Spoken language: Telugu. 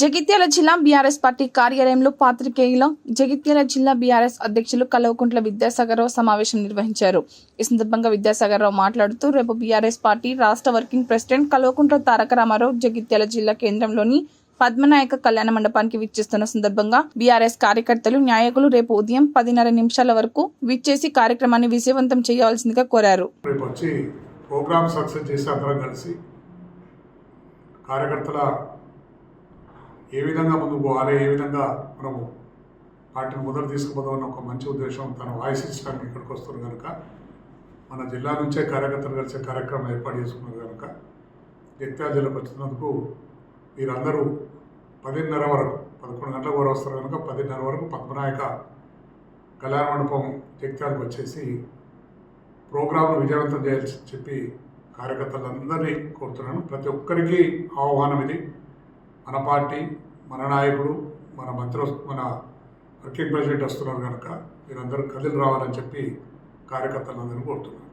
జగిత్యాల జిల్లా బీఆర్ఎస్ పార్టీ కార్యాలయంలో పాత్రికేయుల జగిత్యాల జిల్లా బీఆర్ఎస్ అధ్యక్షులు కల్వకుంట్ల విద్యాసాగరరావు సమావేశం నిర్వహించారు. ఈ సందర్భంగా విద్యాసాగరరావు మాట్లాడుతూ రేపు బీఆర్ఎస్ పార్టీ రాష్ట్ర వర్కింగ్ ప్రెసిడెంట్ కల్వకుంట్ల తారక రామారావు జగిత్యాల జిల్లా కేంద్రంలోని పద్మనాయక కళ్యాణ మండపానికి విచ్చేస్తున్న సందర్భంగా బీఆర్ఎస్ కార్యకర్తలు నాయకులు రేపు ఉదయం పదిన్నర నిమిషాల వరకు విచ్చేసి కార్యక్రమాన్ని విజయవంతం చేయవలసిందిగా కోరారు. ప్రోగ్రామ్ సక్సెస్ చేసి అందరం కలిసి కార్యకర్తల ఏ విధంగా ముందుకు పోవాలి ఏ విధంగా మనము పార్టీని తీసుకుపోదాం తీసుకుపోదామన్న ఒక మంచి ఉద్దేశం తన వాయిస్ ఇచ్చడానికి ఇక్కడికి వస్తున్నారు కనుక. మన జిల్లా నుంచే కార్యకర్తలు కలిసే కార్యక్రమం ఏర్పాటు చేసుకున్నారు కనుక. జగిత్యాల జిల్లాకు వచ్చినందుకు మీరందరూ పదిన్నర వరకు పదకొండు గంటల వరకు వస్తారు కనుక పదిన్నర వరకు పద్మనాయక కళ్యాణ మండపం జగిత్యాలకు వచ్చేసి ప్రోగ్రాంను విజయవంతం చేయాల్సి చెప్పి కార్యకర్తలందరినీ కోరుతున్నాను. ప్రతి ఒక్కరికి ఆహ్వానం ఇది. మన పార్టీ మన నాయకుడు మన మంత్రి మన వర్కింగ్ ప్రెసిడెంట్ వస్తున్నారు కనుక మీరందరూ కదిలి రావాలని చెప్పి కార్యకర్తలందరూ కోరుతున్నారు